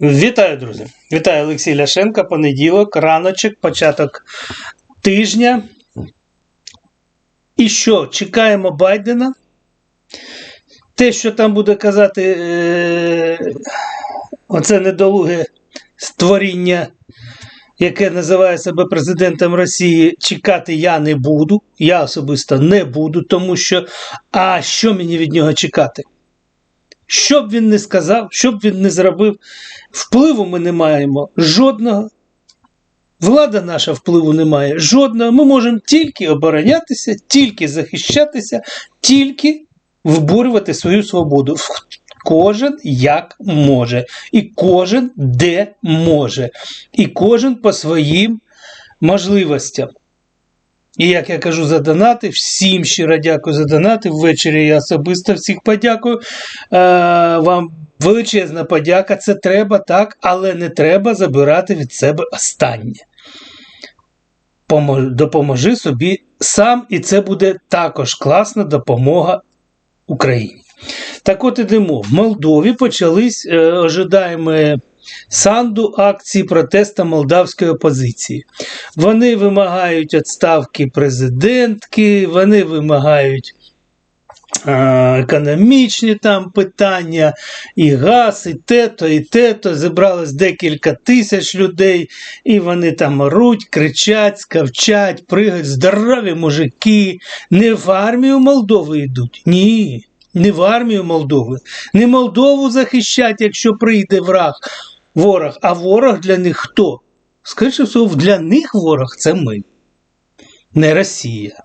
Вітаю, друзі! Вітаю Олексій Ляшенко. Понеділок, раночок, початок тижня. І що? Чекаємо Байдена. Те, що там буде казати, е- оце недолуге створіння, яке називає себе президентом Росії, чекати я не буду. Я особисто не буду, тому що а що мені від нього чекати? Що б він не сказав, що б він не зробив, впливу ми не маємо жодного. Влада наша впливу не має жодного. Ми можемо тільки оборонятися, тільки захищатися, тільки виборювати свою свободу. Кожен як може, і кожен де може, і кожен по своїм можливостям. І як я кажу за донати, всім щиро дякую за донати. Ввечері я особисто всіх подякую. Е, Вам величезна подяка. Це треба так, але не треба забирати від себе останнє. Помо- Допоможи собі сам, і це буде також класна допомога Україні. Так от ідемо. В Молдові почались е, ожидаємо санду акції протесту молдавської опозиції. Вони вимагають відставки президентки, вони вимагають економічні там питання, і газ, і те-то, і те-то. Зібралось декілька тисяч людей, і вони там оруть, кричать, скавчать, пригають, здорові мужики. Не в армію Молдови йдуть. Ні. Не в армію Молдови. Не Молдову захищать, якщо прийде враг, ворог, а ворог для них хто? Скоріше всього, для них ворог це ми, не Росія.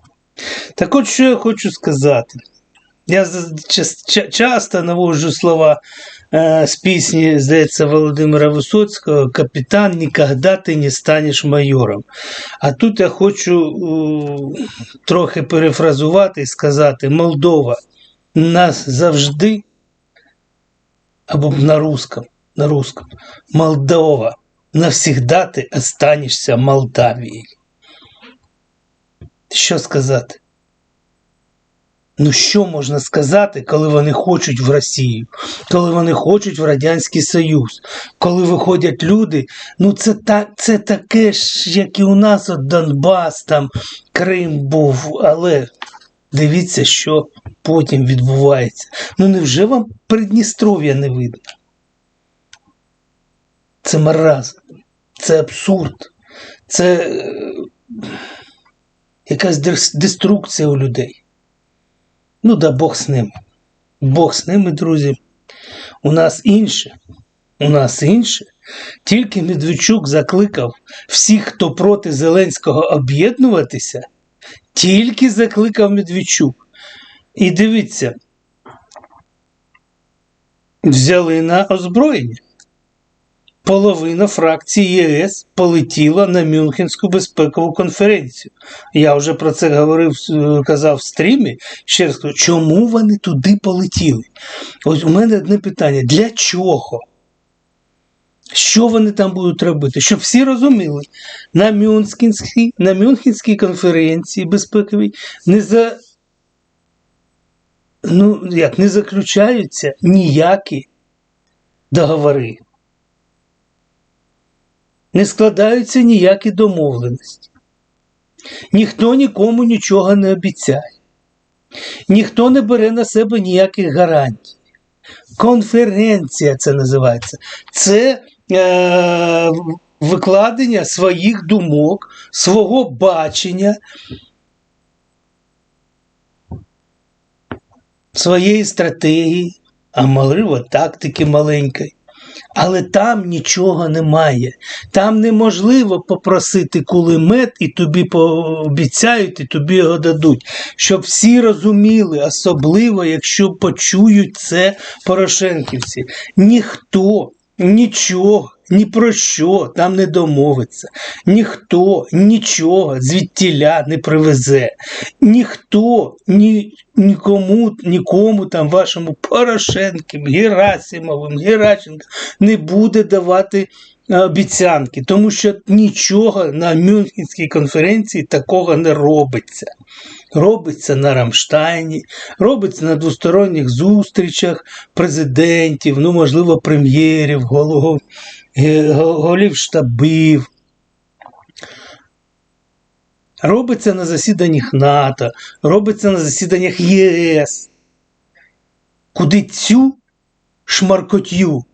Так от що я хочу сказати. Я часто наводжу слова е, з пісні, здається, Володимира Висоцького Капітан, ніколи ти не станеш майором. А тут я хочу трохи перефразувати і сказати: Молдова нас завжди, або на русском, на русском, Молдова, навсегда ти останешся Молдавією. Що сказати? Ну, що можна сказати, коли вони хочуть в Росію, коли вони хочуть в Радянський Союз, коли виходять люди, ну це так, це таке ж, як і у нас от Донбас, там Крим був, але дивіться, що потім відбувається. Ну невже вам Придністров'я не видно? Це маразм, це абсурд, це е, якась деструкція у людей. Ну да Бог з ними. Бог з ними, друзі. У нас інше. У нас інше. Тільки Медведчук закликав всіх, хто проти Зеленського об'єднуватися, тільки закликав Медведчук. І дивіться, взяли на озброєння. Половина фракції ЄС полетіла на Мюнхенську безпекову конференцію. Я вже про це говорив, е, казав в стрімі. Ще раз кажу, чому вони туди полетіли? Ось у мене одне питання: для чого? Що вони там будуть робити? Щоб всі розуміли, на Мюнхенській, на Мюнхенській конференції безпековій не за ну, як, не заключаються ніякі договори. Не складаються ніякі домовленості. Ніхто нікому нічого не обіцяє. Ніхто не бере на себе ніяких гарантій. Конференція це називається. Це е, викладення своїх думок, свого бачення, своєї стратегії, а можливо, тактики маленької. Але там нічого немає. Там неможливо попросити кулемет, і тобі пообіцяють, і тобі його дадуть. Щоб всі розуміли, особливо, якщо почують це Порошенківці. Ніхто нічого, ні про що там не домовиться. Ніхто нічого звідтіля не привезе. Ніхто ні, нікому, нікому там вашому Порошенким, Герасимовим, Гераченко не буде давати е, обіцянки, тому що нічого на Мюнхенській конференції такого не робиться. Робиться на Рамштайні, робиться на двосторонніх зустрічах президентів, ну, можливо, прем'єрів, голов, голів штабів. Робиться на засіданнях НАТО, робиться на засіданнях ЄС. Куди цю шмаркотю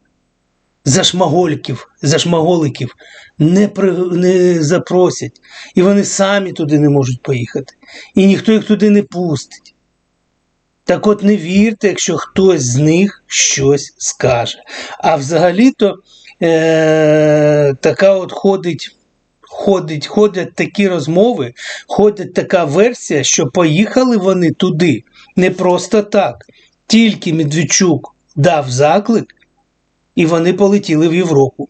зашмагольків, зашмаголиків не, при, не запросять, і вони самі туди не можуть поїхати. І ніхто їх туди не пустить. Так от не вірте, якщо хтось з них щось скаже. А взагалі-то е- така от ходить. Ходить, ходять такі розмови, ходить така версія, що поїхали вони туди не просто так. Тільки Медведчук дав заклик, і вони полетіли в Європу.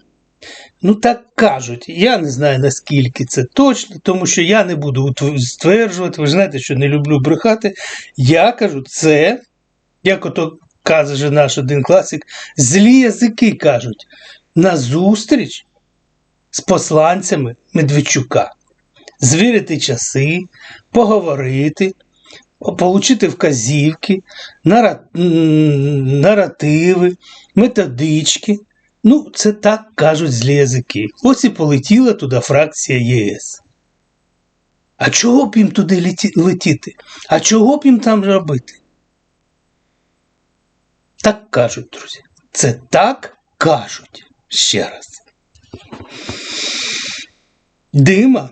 Ну, так кажуть. Я не знаю, наскільки це точно, тому що я не буду стверджувати. Ви знаєте, що не люблю брехати. Я кажу, це, як ото каже наш один класик, злі язики кажуть, на зустріч з посланцями Медведчука. Звірити часи, поговорити, получити вказівки, наративи, методички. Ну, це так кажуть злі язики. Ось і полетіла туди фракція ЄС. А чого б їм туди леті- летіти? А чого б їм там робити? Так кажуть, друзі. Це так кажуть. Ще раз. Дима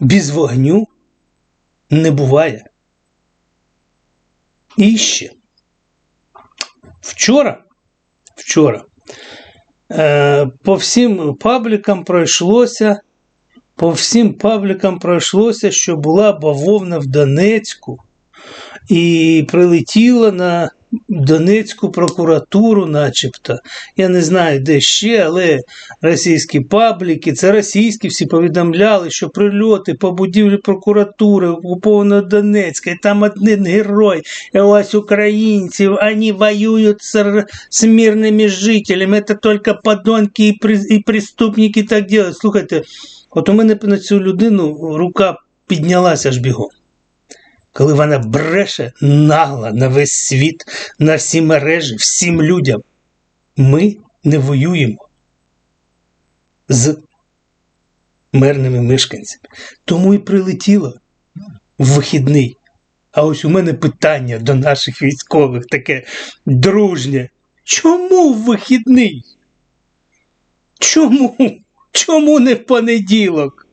без вогню не буває. І ще. Вчора, вчора е, по всім паблікам пройшлося, по всім паблікам пройшлося, що була бавовна в Донецьку і прилетіла на Донецьку прокуратуру, начебто. Я не знаю, де ще, але російські пабліки, це російські всі повідомляли, що прильоти по будівлі прокуратури окупованого Донецька, і там один герой, і ось українці, вони воюють з, з мирними жителями, це тільки подонки і, при, і преступники так роблять. Слухайте, от у мене на цю людину рука піднялася аж бігом коли вона бреше нагло на весь світ, на всі мережі, всім людям. Ми не воюємо з мирними мешканцями. Тому і прилетіло в вихідний. А ось у мене питання до наших військових таке дружнє. Чому в вихідний? Чому? Чому не в понеділок?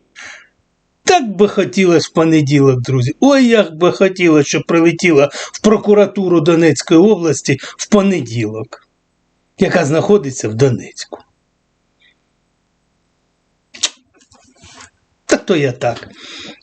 Так би хотілося в понеділок, друзі. Ой, як би хотілося, щоб прилетіла в прокуратуру Донецької області в понеділок, яка знаходиться в Донецьку. Та то я так.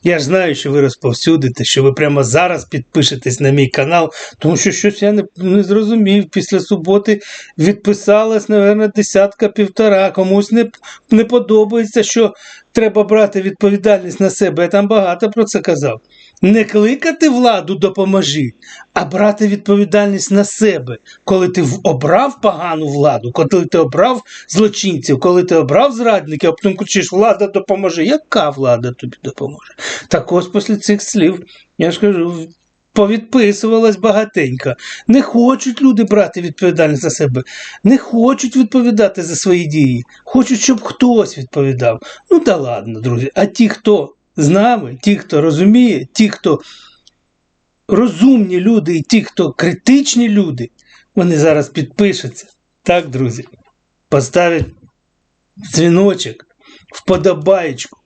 Я ж знаю, що ви розповсюдите, що ви прямо зараз підпишетесь на мій канал, тому що щось я не, не зрозумів. Після суботи відписалась, мабуть, десятка півтора. Комусь не, не подобається, що треба брати відповідальність на себе. Я там багато про це казав. Не кликати владу допоможи, а брати відповідальність на себе, коли ти обрав погану владу, коли ти обрав злочинців, коли ти обрав зрадників, а потім кричиш, влада допоможе. Яка влада тобі допоможе? Так ось після цих слів, я ж кажу, повідписувалась багатенько. Не хочуть люди брати відповідальність за себе, не хочуть відповідати за свої дії, хочуть, щоб хтось відповідав. Ну та ладно, друзі. А ті, хто з нами, ті, хто розуміє, ті, хто розумні люди, і ті, хто критичні люди, вони зараз підпишуться. Так, друзі, поставлять дзвіночок, вподобаєчку,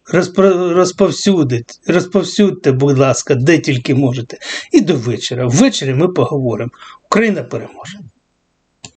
розповсюдить, розповсюдьте, будь ласка, де тільки можете. І до вечора. Ввечері ми поговоримо. Україна переможе.